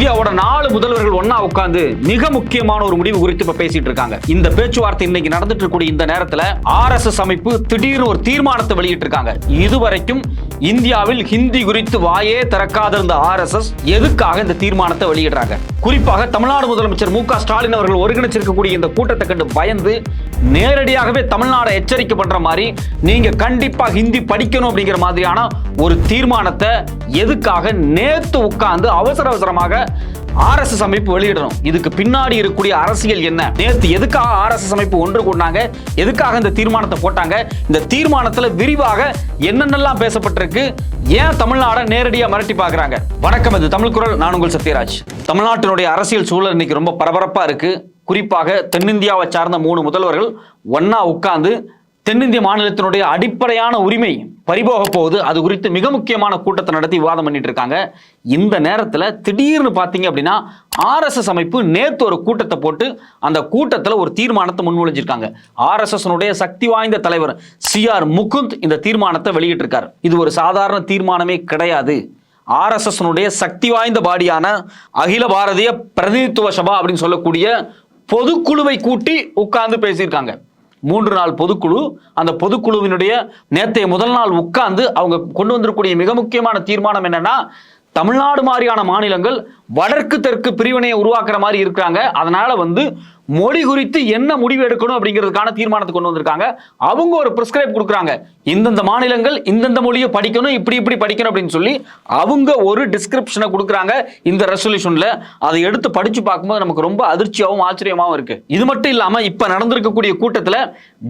இந்தியாவோட நாலு முதல்வர்கள் ஒன்னா உட்கார்ந்து மிக முக்கியமான ஒரு முடிவு குறித்து இப்ப பேசிட்டு இருக்காங்க. இந்த பேச்சுவார்த்தை இன்னைக்கு நடந்துட்டு இருக்கக்கூடிய இந்த நேரத்துல ஆர்எஸ்எஸ் அமைப்பு திடீர்னு ஒரு தீர்மானத்தை வெளியிட்டு இருக்காங்க. இதுவரைக்கும் இந்தியாவில் ஹிந்தி குறித்து வாயே திறக்காத இருந்த ஆர்எஸ்எஸ் எதுக்காக இந்த தீர்மானத்தை வெளியிடுறாங்க? குறிப்பாக தமிழ்நாடு முதலமைச்சர் மு க ஸ்டாலின் அவர்கள் ஒருங்கிணைச்சிருக்கக்கூடிய இந்த கூட்டத்தை கண்டு பயந்து நேரடியாகவே தமிழ்நாடு எச்சரிக்கை பண்ற மாதிரி நீங்க கண்டிப்பா ஹிந்தி படிக்கணும் அப்படிங்கிற மாதிரியான ஒரு தீர்மானத்தை எதுக்காக நேத்து உட்கார்ந்து அவசர அவசரமாக ஆர்எஸ்எஸ் அமைப்பு வெளியிடணும். இதுக்கு பின்னாடி இருக்கக்கூடிய அரசியல் என்ன? நேற்று எதுக்காக ஆர்எஸ்எஸ் அமைப்பு ஒன்று கொண்டாங்க? எதுக்காக இந்த தீர்மானத்தை போட்டாங்க? இந்த தீர்மானத்துல விரிவாக என்னென்னலாம் பேசப்பட்டிருக்கு? ஏன் தமிழ்நாட நேரடியாக மிரட்டி பார்க்குறாங்க? வணக்கம் இது தமிழ் குரல். நான் உங்கள் சத்யராஜ். தமிழ்நாட்டினுடைய அரசியல் சூழல் இன்னைக்கு ரொம்ப பரபரப்பாக இருக்கு. குறிப்பாக தென்னிந்தியாவை சார்ந்த மூணு முதல்வர்கள் ஒன்னா உட்கார்ந்து தென்னிந்திய மாநிலத்தினுடைய அடிப்படையான உரிமை பறிபோக போகுது. அது குறித்து மிக முக்கியமான கூட்டத்தை நடத்தி விவாதம் பண்ணிட்டு இருக்காங்க. இந்த நேரத்தில் திடீர்னு பார்த்தீங்க அப்படின்னா ஆர்எஸ்எஸ் அமைப்பு நேற்று ஒரு கூட்டத்தை போட்டு அந்த கூட்டத்தில் ஒரு தீர்மானத்தை முன்மொழிஞ்சிருக்காங்க. ஆர்எஸ்எஸ்னுடைய சக்தி வாய்ந்த தலைவர் சி ஆர் முகுந்த் இந்த தீர்மானத்தை வெளியிட்டிருக்கார். இது ஒரு சாதாரண தீர்மானமே கிடையாது. ஆர்எஸ்எஸ்னுடைய சக்தி வாய்ந்த பாடியான அகில பாரதிய பிரதிநிதித்துவ சபா அப்படின்னு சொல்லக்கூடிய பொதுக்குழுவை கூட்டி உட்கார்ந்து பேசியிருக்காங்க. மூன்று நாள் பொதுக்குழு அந்த பொதுக்குழுவினுடைய நேற்றைய முதல் நாள் உட்கார்ந்து அவங்க கொண்டு வந்திருக்கக்கூடிய மிக முக்கியமான தீர்மானம் என்னன்னா தமிழ்நாடு மாதிரியான மாநிலங்கள் வடக்கு தெற்கு பிரிவினையை உருவாக்குற மாதிரி இருக்கிறாங்க. அதனால வந்து மொழி குறித்து என்ன முடிவு எடுக்கணும் அப்படிங்கிறதுக்கான தீர்மானத்தை கொண்டு வந்திருக்காங்க. அவங்க ஒரு பிரிஸ்கிரைப் கொடுக்குறாங்க. இந்தந்த மாநிலங்கள் இந்தந்த மொழியை படிக்கணும் இப்படி இப்படி படிக்கணும் அப்படின்னு சொல்லி அவங்க ஒரு டிஸ்கிரிப்ஷனை கொடுக்குறாங்க இந்த ரெசல்யூஷனில் அதை எடுத்து படித்து பார்க்கும்போது நமக்கு ரொம்ப அதிர்ச்சியாகவும் ஆச்சரியமாகவும் இருக்குது இது மட்டும் இல்லாமல் இப்போ நடந்திருக்கக்கூடிய கூட்டத்தில்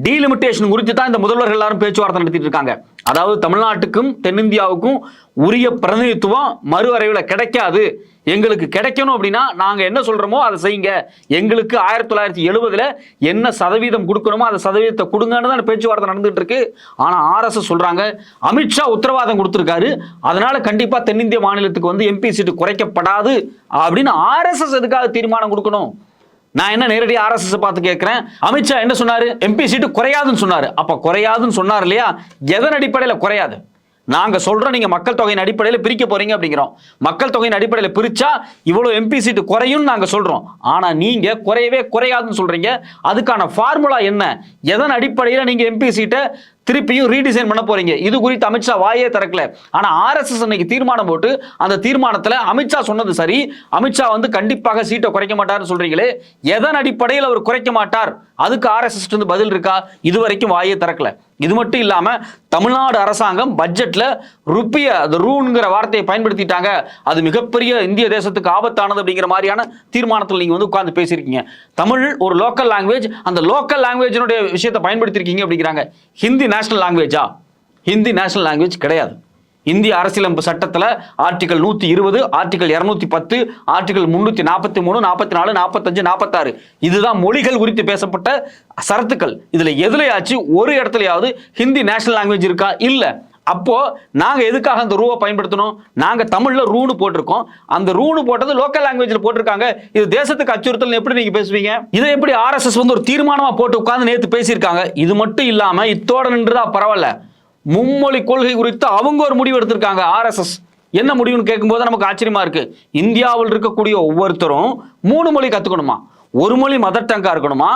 டீலிமிட்டேஷன் குறித்து தான் இந்த முதல்வர்கள் எல்லாரும் பேச்சுவார்த்தை நடத்திட்டு இருக்காங்க. அதாவது தமிழ்நாட்டுக்கும் தென்னிந்தியாவுக்கும் உரிய பிரதிநிதித்துவம் மறு வரைவில் கிடைக்காது. எங்களுக்கு கிடைக்கணும் அப்படின்னா நாங்கள் என்ன சொல்கிறோமோ அதை செய்யுங்க. எங்களுக்கு ஆயிரத்தி தொள்ளாயிரத்தி எழுபதில் என்ன சதவீதம் கொடுக்கணுமோ அந்த சதவீதத்தை கொடுங்கன்னு தான் பேச்சுவார்த்தை நடந்துகிட்டு இருக்கு. ஆனால் ஆர்எஸ்எஸ் சொல்கிறாங்க அமித்ஷா உத்தரவாதம் கொடுத்துருக்காரு. அதனால் கண்டிப்பாக தென்னிந்திய மாநிலத்துக்கு வந்து எம்பி சீட்டு குறைக்கப்படாது அப்படின்னு ஆர்எஸ்எஸ் எதுக்காக தீர்மானம் கொடுக்கணும்? நான் என்ன நேரடியாக ஆர்எஸ்எஸ் பார்த்து கேட்குறேன் அமித்ஷா என்ன சொன்னார்? எம்பி சீட்டு குறையாதுன்னு சொன்னார். அப்போ குறையாதுன்னு சொன்னார் இல்லையா? எதன் அடிப்படையில் குறையாது? நாங்கள் சொல்கிறோம் நீங்கள் மக்கள் தொகையின் அடிப்படையில் பிரிக்க போகிறீங்க அப்படிங்கிறோம். மக்கள் தொகையின் அடிப்படையில் பிரித்தா இவ்வளோ எம்பி சீட்டு குறையும் நாங்கள் சொல்கிறோம் ஆனால் நீங்கள் குறையவே குறையாதுன்னு சொல்கிறீங்க அதுக்கான ஃபார்முலா என்ன? எதன் அடிப்படையில் நீங்கள் எம்பி சீட்டை திருப்பியும் ரீடிசைன் பண்ண போறீங்க. இது குறித்து அமித்ஷா வாயே திறக்கல. ஆனா ஆர்எஸ்எஸ் அன்னைக்கு தீர்மானம் போட்டு அந்த தீர்மானத்துல அமித்ஷா சொன்னது சரி. அமித்ஷா வந்து கண்டிப்பாக சீட்டை குறைக்க மாட்டார்னு சொல்றீங்களே. எதன் அடிப்படையில் அவர் குறைக்க மாட்டார்? அதுக்கு ஆர்எஸ்எஸ் இருந்து பதில் இருக்கா? இது வரைக்கும் வாயே திறக்கல. இது மட்டும் இல்லாம தமிழ்நாடு அரசாங்கம் பட்ஜெட்ல ருப்பிய அந்த ரூங்கிற வார்த்தையை பயன்படுத்திட்டாங்க. அது மிகப்பெரிய இந்திய தேசத்துக்கு ஆபத்தானது அப்படிங்கிற மாதிரியான தீர்மானத்தில் நீங்க வந்து உட்கார்ந்து பேசியிருக்கீங்க. தமிழ் ஒரு லோக்கல் லாங்குவேஜ் அந்த லோக்கல் லாங்குவேஜினுடைய விஷயத்தை பயன்படுத்தியிருக்கீங்க அப்படிங்கிறாங்க. ஹிந்தி நேஷனல் லாங்குவேஜா ஹிந்தி நேஷனல் லாங்குவேஜ் கிடையாது. இந்திய அரசியலமைப்பு சட்டத்தில் ஆர்டிகல் நூற்றி இருபது ஆர்டிகல் இரநூத்தி பத்து ஆர்டிகல் முந்நூற்றி நாற்பத்தி மூணு நாற்பத்தி நாலு நாற்பத்தஞ்சு நாற்பத்தாறு இதுதான் மொழிகள் குறித்து பேசப்பட்ட சரத்துக்கள். இதில் எதுலையாச்சு ஒரு இடத்துலையாவது ஹிந்தி நேஷனல் லாங்குவேஜ் இருக்கா? இல்லை. அப்போ நாங்க எதுக்காக அந்த ரூவை பயன்படுத்தணும்? நாங்க தமிழ்ல ரூனு போட்டிருக்கோம். அந்த ரூனு போட்டது லோக்கல் லாங்குவேஜ்ல போட்டிருக்காங்க. இது தேசத்துக்கு அச்சுறுத்தல் எப்படி நீங்க பேசுவீங்க? இதை எப்படி ஆர்எஸ்எஸ் வந்து ஒரு தீர்மானமா போட்டு உட்கார்ந்து நேத்து பேசியிருக்காங்க. இது மட்டும் இல்லாம இத்தோட நின்றுதா பரவாயில்ல. மும்மொழி கொள்கை குறித்து அவங்க ஒரு முடிவு எடுத்திருக்காங்க ஆர்எஸ்எஸ் என்ன முடிவுன்னு கேட்கும்போது நமக்கு ஆச்சரியமா இருக்கு. இந்தியாவில் இருக்கக்கூடிய ஒவ்வொருத்தரும் மூணு மொழி கத்துக்கணுமா? ஒரு மொழி மதர் டங்காக இருக்கணுமா?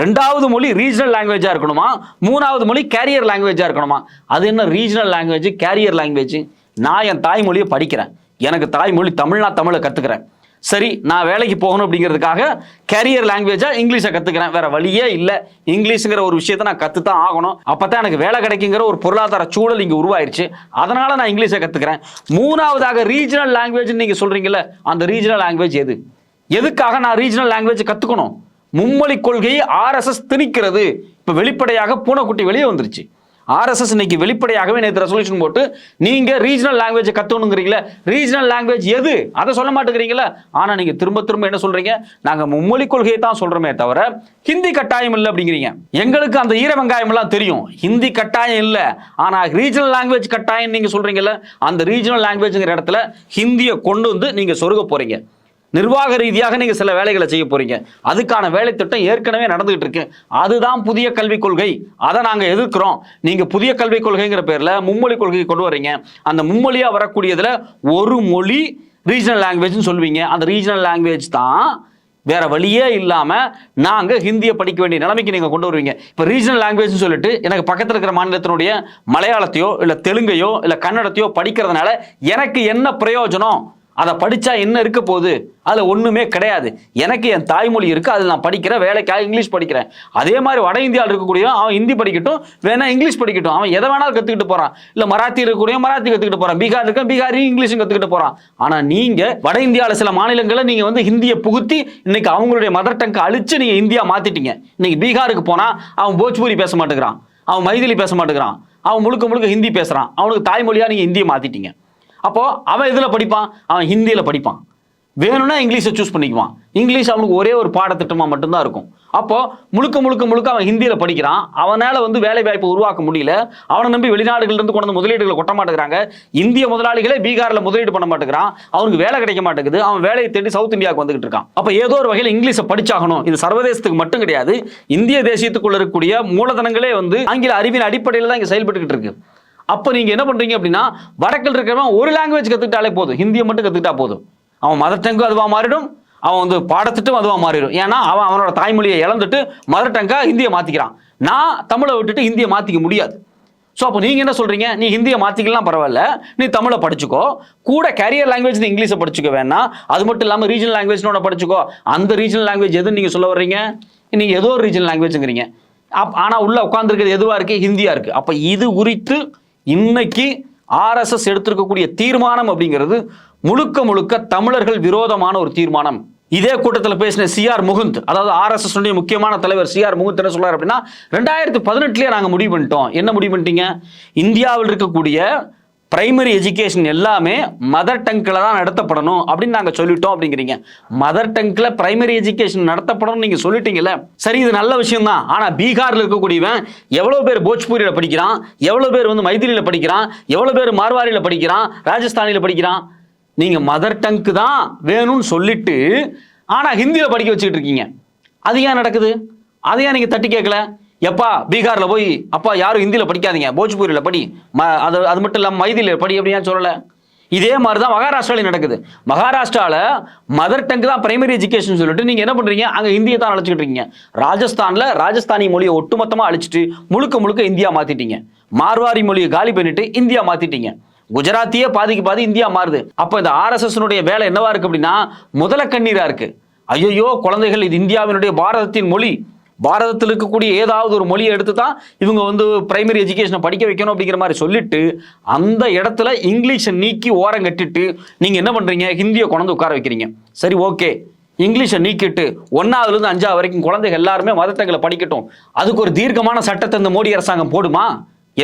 ரெண்டாவது மொழி ரீஜனல் லாங்குவேஜாக இருக்கணுமா? மூணாவது மொழி கேரியர் லாங்குவேஜாக இருக்கணுமா? அது என்ன ரீஜனல் லாங்குவேஜ் கேரியர் லாங்குவேஜ் நான் என் தாய்மொழியை படிக்கிறேன். எனக்கு தாய்மொழி தமிழ்னா தமிழை கற்றுக்கிறேன் சரி நான் வேலைக்கு போகணும் அப்படிங்கிறதுக்காக கேரியர் லாங்குவேஜாக இங்கிலீஷை கற்றுக்கிறேன் வேற வழியே இல்லை. இங்கிலீஷுங்கிற ஒரு விஷயத்தை நான் கற்று தான் ஆகணும். அப்பதான் எனக்கு வேலை கிடைக்குங்கிற ஒரு பொருளாதார சூழல் இங்கே உருவாயிருச்சு. அதனால் நான் இங்கிலீஷை கற்றுக்கிறேன் மூணாவதாக ரீஜனல் லாங்குவேஜ்னு நீங்கள் சொல்கிறீங்களே அந்த ரீஜனல் லாங்குவேஜ் எது? எதுக்காக நான் ரீஜனல் லாங்குவேஜ் கற்றுக்கணும் மும்மொழி கொள்கையை ஆர்எஸ்எஸ் திணிக்கிறது. இப்போ வெளிப்படையாக பூனைக்குட்டி வெளியே வந்துருச்சு. ஆர்எஸ்எஸ் இன்னைக்கு வெளிப்படையாகவே நேற்று ரெசல்யூஷன் போட்டு நீங்கள் ரீஜனல் லாங்குவேஜை கற்றுக்கணுங்கிறீங்களே ரீஜனல் லாங்குவேஜ் எது? அதை சொல்ல மாட்டேங்கிறீங்களே? ஆனால் நீங்கள் திரும்ப திரும்ப என்ன சொல்கிறீங்க நாங்கள் மும்மொழி கொள்கையை தான் சொல்கிறோமே தவிர ஹிந்தி கட்டாயம் இல்லை அப்படிங்கிறீங்க. எங்களுக்கு அந்த ஈர வெங்காயம்லாம் தெரியும். ஹிந்தி கட்டாயம் இல்லை. ஆனால் ரீஜனல் லாங்குவேஜ் கட்டாயம் நீங்கள் சொல்கிறீங்களே அந்த ரீஜனல் லாங்குவேஜ்ங்கிற இடத்துல ஹிந்தியை கொண்டு வந்து நீங்கள் சொருக போகிறீங்க நிர்வாக ரீதியாக நீங்க சில வேலைகளை செய்ய போறீங்க. அதுக்கான வேலை திட்டம் ஏற்கனவே நடந்துகிட்டு இருக்கு. அதுதான் புதிய கல்விக் கொள்கை. அதை நாங்க எதிர்க்கிறோம். நீங்க புதிய கல்விக் கொள்கைங்கிற பேர்ல மும்மொழி கொள்கையை கொண்டு வரீங்க. அந்த மும்மொழியா வரக்கூடியதுல ஒரு மொழி ரீஜனல் லாங்குவேஜ்னு சொல்லுவீங்க. அந்த ரீஜனல் லாங்குவேஜ் தான் வேற வழியே இல்லாம நாங்க ஹிந்தியை படிக்க வேண்டிய நிலைமைக்கு நீங்க கொண்டு வருவீங்க. இப்போ ரீஜனல் லாங்குவேஜ்னு சொல்லிட்டு எனக்கு பக்கத்துல இருக்கிற மாநிலத்தினுடைய மலையாளத்தையோ இல்ல தெலுங்கையோ இல்ல கன்னடத்தையோ படிக்கிறதுனால எனக்கு என்ன பிரயோஜனம்? அதை படித்தா என்ன இருக்க போகுது? அதில் ஒன்றுமே கிடையாது. எனக்கு என் தாய்மொழி இருக்குது அதில் நான் படிக்கிறேன் வேலைக்காக இங்கிலீஷ் படிக்கிறேன். அதே மாதிரி வட இந்தியாவில் இருக்கக்கூடியவன் அவன் ஹிந்தி படிக்கட்டும் வேணா இங்கிலீஷ் படிக்கட்டும். அவன் எதை வேணாலும் கற்றுக்கிட்டு போகிறான் இல்லை மராத்தி இருக்கக்கூடிய மராத்தி கற்றுக்கிட்டு போகிறான் பீகார் இருக்க பீகாரி இங்கிலீஷும் கற்றுக்கிட்டு போகிறான் ஆனால் நீங்கள் வட இந்தியாவில் சில மாநிலங்களில் நீங்கள் வந்து ஹிந்தியை புகுத்தி இன்னைக்கு அவங்களுடைய மதர் டங்கை அழிச்சு நீங்கள் இந்தியா மாற்றிட்டீங்க இன்னைக்கு பீகாருக்கு போனால் அவன் போஜ்பூரி பேச மாட்டேங்கிறான். அவன் மைதிலி பேச மாட்டேங்கிறான். அவன் முழுக்க முழுக்க ஹிந்தி பேசுகிறான் அவனுக்கு தாய்மொழியாக நீங்கள் ஹிந்தியை மாற்றிட்டீங்க அப்போ அவன் இதில் படிப்பான்? அவன் ஹிந்தியில் படிப்பான். வேணும்னா இங்கிலீஷை சூஸ் பண்ணிக்குவான். இங்கிலீஷ் அவனுக்கு ஒரே ஒரு பாடத்திட்டமாக மட்டும்தான் இருக்கும். அப்போ முழுக்க முழுக்க முழுக்க அவன் ஹிந்தியில் படிக்கிறான். அவனால் வந்து வேலை வாய்ப்பு உருவாக்க முடியல. அவனை நம்பி வெளிநாடுகள்லேருந்து கொண்டு வந்து முதலீடுகளை கொட்ட மாட்டேங்கிறாங்க. இந்திய முதலாளிகளே பீகாரில் முதலீடு பண்ண மாட்டேங்கிறான். அவனுக்கு வேலை கிடைக்க மாட்டேங்குது. அவன் வேலையை தேடி சவுத் இந்தியாவுக்கு வந்துகிட்டு இருக்கான். அப்போ ஏதோ ஒரு வகையில் இங்கிலீஷை படிச்சாகணும். இது சர்வதேசத்துக்கு மட்டும் கிடையாது. இந்திய தேசியத்துக்குள்ள இருக்கக்கூடிய மூலதனங்களே வந்து ஆங்கில அறிவின் அடிப்படையில் தான் இங்கே செயல்பட்டுக்கிட்டு இருக்கு. அப்போ நீங்கள் என்ன பண்ணுறீங்க அப்படின்னா வடக்கில் இருக்கிறவன் ஒரு லாங்குவேஜ் கற்றுக்கிட்டாலே போதும். ஹிந்தியை மட்டும் கற்றுக்கிட்டா போதும். அவன் மதர் டங்கும் அதுவாக மாறிடும். அவன் வந்து பாடத்திட்டம் அதுவாக மாறிடும். ஏன்னா அவன் அவனோட தாய்மொழியை இழந்துட்டு மதர் டங்காக ஹிந்தியை மாற்றிக்கிறான் நான் தமிழை விட்டுட்டு ஹிந்தியை மாற்றிக்க முடியாது. ஸோ அப்போ நீங்கள் என்ன சொல்கிறீங்க நீ ஹிந்தியை மாற்றிக்கலாம் பரவாயில்ல. நீ தமிழை படிச்சுக்கோ. கூட கேரியர் லாங்குவேஜ் நீ இங்கிலீஷை படிச்சுக்க வேணாம். அது மட்டும் இல்லாமல் ரீஜனல் லாங்குவேஜ்னோட படிச்சுக்கோ. அந்த ரீஜனல் லாங்குவேஜ் எதுன்னு நீங்கள் சொல்ல வர்றீங்க? நீங்கள் ஏதோ ஒரு ரீஜனல் லாங்குவேஜுங்கிறீங்க அப் ஆனால் உள்ளே உட்காந்துருக்கிறது எதுவாக இருக்குது ஹிந்தியாக இருக்குது அப்போ இது குறித்து இன்னைக்கு ஆர்எஸ்எஸ் எடுத்திருக்கக்கூடிய தீர்மானம் அப்படிங்கிறது முழுக்க முழுக்க தமிழர்கள் விரோதமான ஒரு தீர்மானம். இதே கூட்டத்தில் பேசின சிஆர் முகுந்த் அதாவது ஆர்எஸ்எஸ் முக்கியமான தலைவர் சிஆர் முகுந்த் என்ன சொல்றாரு அப்படின்னா ரெண்டாயிரத்தி பதினெட்டுலேயே நாங்கள் முடிவு பண்ணிட்டோம். என்ன முடிவு பண்ணிட்டீங்க? இந்தியாவில் இருக்கக்கூடிய பிரைமரி எஜுகேஷன் எல்லாமே மதர் டங்கில் தான் நடத்தப்படணும் அப்படின்னு நாங்கள் சொல்லிட்டோம் அப்படிங்கிறீங்க. மதர் டங்கில் பிரைமரி எஜுகேஷன் நடத்தப்படணும்னு நீங்கள் சொல்லிட்டீங்கல்ல? சரி இது நல்ல விஷயம் தான் ஆனால் பீகாரில் இருக்கக்கூடியவன் எவ்வளோ பேர் போஜ்பூரியில் படிக்கிறான்? எவ்வளோ பேர் வந்து மைதிலியில் படிக்கிறான்? எவ்வளோ பேர் மார்வாரியில் படிக்கிறான்? ராஜஸ்தானியில் படிக்கிறான்? நீங்கள் மதர் டங்க்கு தான் வேணும்னு சொல்லிட்டு ஆனால் ஹிந்தியில் படிக்க வச்சுக்கிட்டு இருக்கீங்க. அது ஏன் நடக்குது? அதை ஏன் நீங்கள் தட்டி கேட்கல? எப்பா பீகாரில் போய் அப்பா யாரும் ஹிந்தியில் படிக்காதீங்க. போஜ்பூரியில் படி. ம அது அது மட்டும் இல்லாமல் மைதிலியில் படி அப்படின்னு சொல்லலை? இதே மாதிரி தான் மகாராஷ்டிராவில் நடக்குது. மகாராஷ்டிராவில் மதர் டங்க் தான் பிரைமரி எஜுகேஷன் சொல்லிட்டு நீங்கள் என்ன பண்ணுறீங்க அங்கே ஹிந்தியை தான் அழைச்சிக்கிட்டு இருக்கீங்க. ராஜஸ்தானில் ராஜஸ்தானி மொழியை ஒட்டுமொத்தமாக அழிச்சிட்டு முழுக்க முழுக்க இந்தியா மாற்றிட்டீங்க மார்வாரி மொழியை காலி பண்ணிட்டு இந்தியா மாற்றிட்டீங்க குஜராத்தியே பாதிக்கு பாதி இந்தியா மாறுது. அப்போ இந்த ஆர்எஸ்எஸ்னுடைய வேலை என்னவா இருக்குது அப்படின்னா முதல கண்ணீராக இருக்குது ஐயோ குழந்தைகள் இது இந்தியாவினுடைய பாரதத்தின் மொழி. பாரதத்தில் இருக்கக்கூடிய ஏதாவது ஒரு மொழியை எடுத்து தான் இவங்க வந்து பிரைமரி எஜுகேஷனை படிக்க வைக்கணும் அப்படிங்கிற மாதிரி சொல்லிட்டு அந்த இடத்துல இங்கிலீஷை நீக்கி ஓரம் கட்டிட்டு நீங்கள் என்ன பண்ணுறீங்க ஹிந்தியை கொண்டு உட்கார வைக்கிறீங்க. சரி ஓகே இங்கிலீஷை நீக்கிட்டு ஒன்றாவதுலேருந்து அஞ்சாவது வரைக்கும் குழந்தைகள் எல்லாருமே மதத்தங்களை படிக்கட்டும். அதுக்கு ஒரு தீர்க்கமான சட்டத்தை இந்த மோடி அரசாங்கம் போடுமா?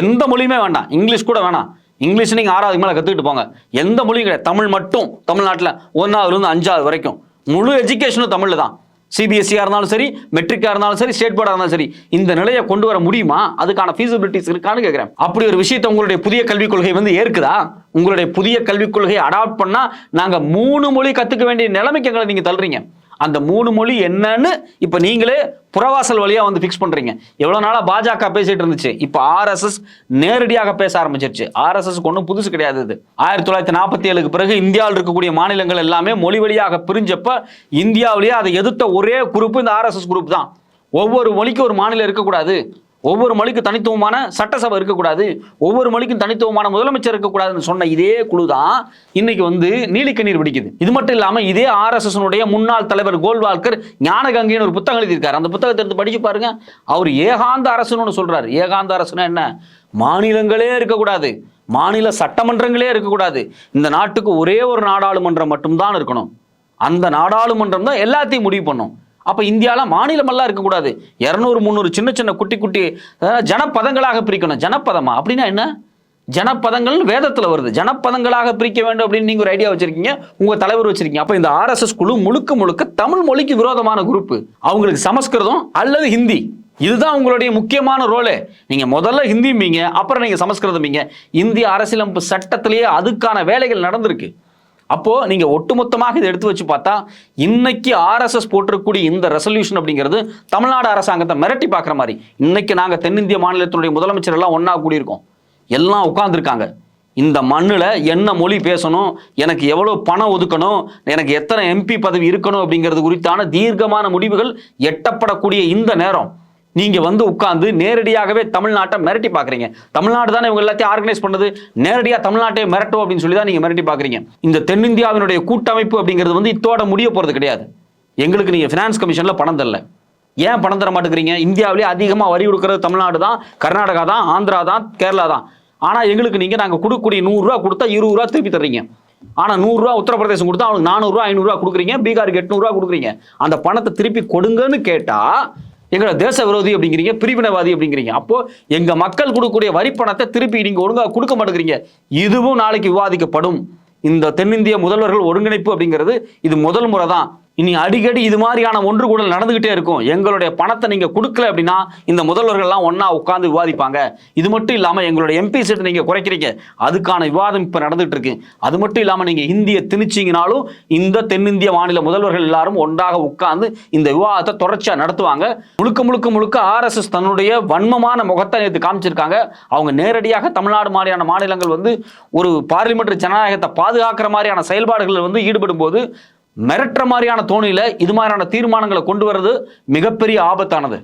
எந்த மொழியுமே வேண்டாம். இங்கிலீஷ் கூட வேணாம். இங்கிலீஷ் நீங்கள் ஆறாவது மேலே கற்றுக்கிட்டு போங்க. எந்த மொழியும் கிடையாது. தமிழ் மட்டும் தமிழ்நாட்டில் ஒன்றாவதுலேருந்து அஞ்சாவது வரைக்கும். முழு எஜுகேஷனும் தமிழில் தான். சிபிஎஸ்சியாக இருந்தாலும் சரி மெட்ரிக்காக இருந்தாலும் சரி ஸ்டேட் போர்டாக இருந்தாலும் சரி இந்த நிலையை கொண்டு வர முடியுமா? அதுக்கான ஃபீசிபிலிட்டிஸ் இருக்கான்னு கேட்குறேன் அப்படி ஒரு விஷயத்தை உங்களுடைய புதிய கல்விக் கொள்கை வந்து ஏற்குதா? உங்களுடைய புதிய கல்விக் கொள்கையை அடாப்ட் பண்ணால் நாங்கள் மூணு மொழி கற்றுக்க வேண்டிய நிலைமைக்கு எங்களை நீங்கள் தள்ளுறீங்க. அந்த மூணு மொழி என்னன்னு இப்போ நீங்களே புறவாசல் வழியாக வந்து ஃபிக்ஸ் பண்ணுறீங்க எவ்வளோ நாளாக பாஜக பேசிகிட்டு இருந்துச்சு. இப்போ ஆர்எஸ்எஸ் நேரடியாக பேச ஆரம்பிச்சிருச்சு. ஆர்எஸ்எஸ் ஒன்றும் புதுசு கிடையாது இது ஆயிரத்தி தொள்ளாயிரத்தி நாற்பத்தி ஏழுக்கு பிறகு இந்தியாவில் இருக்கக்கூடிய மாநிலங்கள் எல்லாமே மொழி வழியாக பிரிஞ்சப்ப இந்தியாவிலேயே அதை எதிர்த்த ஒரே குரூப் இந்த ஆர்எஸ்எஸ் குரூப் தான். ஒவ்வொரு மொழிக்கும் ஒரு மாநிலம் இருக்கக்கூடாது. ஒவ்வொரு மொழிக்கும் தனித்துவமான சட்டசபை இருக்கக்கூடாது ஒவ்வொரு மொழிக்கும் தனித்துவமான முதலமைச்சர் இருக்கக்கூடாதுன்னு சொன்ன இதே குழு தான் இன்னைக்கு வந்து நீலிக்கண்ணீர் பிடிக்குது இது மட்டும் இல்லாமல் இதே ஆர்எஸ்எஸ்னுடைய முன்னாள் தலைவர் கோல்வால்கர் ஞானகங்கைன்னு ஒரு புத்தகம் எழுதியிருக்காரு. அந்த புத்தகத்தை எடுத்து படிச்சு பாருங்க. அவர் ஏகாந்த அரசுன்னு ஒன்று சொல்றாரு. ஏகாந்த அரசுனா என்ன? மாநிலங்களே இருக்கக்கூடாது. மாநில சட்டமன்றங்களே இருக்கக்கூடாது. இந்த நாட்டுக்கு ஒரே ஒரு நாடாளுமன்றம் மட்டும்தான் இருக்கணும். அந்த நாடாளுமன்றம் தான் எல்லாத்தையும் முடிவு பண்ணும். அப்போ இந்தியாவில் மாநிலமெல்லாம் இருக்கக்கூடாது. இரநூறு முந்நூறு சின்ன சின்ன குட்டி குட்டி ஜனப்பதங்களாக பிரிக்கணும். ஜனப்பதமா? அப்படின்னா என்ன? ஜனப்பதங்கள் வேதத்தில் வருது. ஜனப்பதங்களாக பிரிக்க வேண்டும் அப்படின்னு நீங்கள் ஒரு ஐடியா வச்சுருக்கீங்க. உங்கள் தலைவர் வச்சுருக்கீங்க. அப்போ இந்த ஆர்எஸ்எஸ் குழு முழுக்க முழுக்க தமிழ் மொழிக்கு விரோதமான குரூப் அவங்களுக்கு சமஸ்கிருதம் அல்லது ஹிந்தி. இதுதான் உங்களுடைய முக்கியமான ரோலே நீங்கள் முதல்ல ஹிந்திம்பீங்க அப்புறம் நீங்கள் சமஸ்கிருதம்பீங்க இந்திய அரசியலமைப்பு சட்டத்திலேயே அதுக்கான வேலைகள் நடந்திருக்கு. அப்போ நீங்க ஒட்டுமொத்தமாக இதை எடுத்து வச்சு பார்த்தா இன்னைக்கு ஆர்எஸ்எஸ் போட்டிருக்கக்கூடிய இந்த ரெசல்யூஷன் அப்படிங்கிறது தமிழ்நாடு அரசாங்கத்தை மிரட்டி பார்க்குற மாதிரி. இன்னைக்கு நாங்கள் தென்னிந்திய மாநிலத்தினுடைய முதலமைச்சர் எல்லாம் ஒன்றா கூடியிருக்கோம். எல்லாம் உட்கார்ந்துருக்காங்க. இந்த மண்ணில் என்ன மொழி பேசணும்? எனக்கு எவ்வளோ பணம் ஒதுக்கணும்? எனக்கு எத்தனை எம்பி பதவி இருக்கணும் அப்படிங்கிறது குறித்தான தீர்க்கமான முடிவுகள் எட்டப்படக்கூடிய இந்த நேரம். நீங்க வந்து உட்கார்ந்து நேரடியாகவே தமிழ்நாட்டை மிரட்டி பார்க்குறீங்க. தமிழ்நாடு தானே இவங்க எல்லாத்தையும் ஆர்கனைஸ் பண்ணது. நேரடியாக தமிழ்நாட்டை மிரட்டும் அப்படின்னு சொல்லி தான் நீங்க மிரட்டி பார்க்குறீங்க. இந்த தென்னிந்தியாவினுடைய கூட்டமைப்பு அப்படிங்கிறது வந்து இத்தோட முடிய போறது கிடையாது. எங்களுக்கு நீங்க ஃபினான்ஸ் கமிஷன்ல பணம் தரல. ஏன் பணம் தர மாட்டேங்கிறீங்க? இந்தியாவிலே அதிகமாக வரி கொடுக்கறது தமிழ்நாடு தான் கர்நாடகா தான் ஆந்திரா தான் கேரளா தான். ஆனால் எங்களுக்கு நீங்கள் நாங்கள் கொடுக்கக்கூடிய நூறுரூவா கொடுத்தா இருபது ரூபா திருப்பி தர்றீங்க. ஆனால் நூறுரூவா உத்தரப்பிரதேசம் கொடுத்தா அவனுக்கு நானூறுரூவா ஐநூறுரூவா கொடுக்குறீங்க. பீகாருக்கு எட்நூறுரூவா கொடுக்குறீங்க. அந்த பணத்தை திருப்பி கொடுங்கன்னு கேட்டால் எங்களோட தேச விரோதி அப்படிங்கிறீங்க பிரிவினவாதி அப்படிங்கிறீங்க. அப்போ எங்க மக்கள் கொடுக்கக்கூடிய வரி பணத்தை திருப்பி நீங்க ஒழுங்கா கொடுக்க மாட்டேங்கிறீங்க. இதுவும் நாளைக்கு விவாதிக்கப்படும். இந்த தென்னிந்திய முதல்வர்கள் ஒருங்கிணைப்பு அப்படிங்கிறது இது முதல் முறை தான் இனி அடிக்கடி இது மாதிரியான ஒன்று கூட நடந்துகிட்டே இருக்கும். எங்களுடைய பணத்தை நீங்க கொடுக்கல அப்படின்னா இந்த முதல்வர்கள்லாம் ஒன்னா உட்காந்து விவாதிப்பாங்க. இது மட்டும் இல்லாம எங்களுடைய எம்பி சீட்டை நீங்க குறைக்கிறீங்க. அதுக்கான விவாதம் இப்ப நடந்துட்டு இருக்கு அது மட்டும் இல்லாம நீங்க இந்தியை திணிச்சிங்கனாலும் இந்த தென்னிந்திய மாநில முதல்வர்கள் எல்லாரும் ஒன்றாக உட்கார்ந்து இந்த விவாதத்தை தொடர்ச்சியா நடத்துவாங்க. முழுக்க முழுக்க முழுக்க ஆர்எஸ்எஸ் தன்னுடைய வன்மமான முகத்தை நேற்று காமிச்சிருக்காங்க. அவங்க நேரடியாக தமிழ்நாடு மாதிரியான மாநிலங்கள் வந்து ஒரு பார்லிமெண்ட் ஜனநாயகத்தை பாதுகாக்கிற மாதிரியான செயல்பாடுகளில் வந்து ஈடுபடும் போது மிரட்டுற மாதிரியான தோணியில இது மாதிரியான தீர்மானங்களை கொண்டு வர்றது மிகப்பெரிய ஆபத்தானது.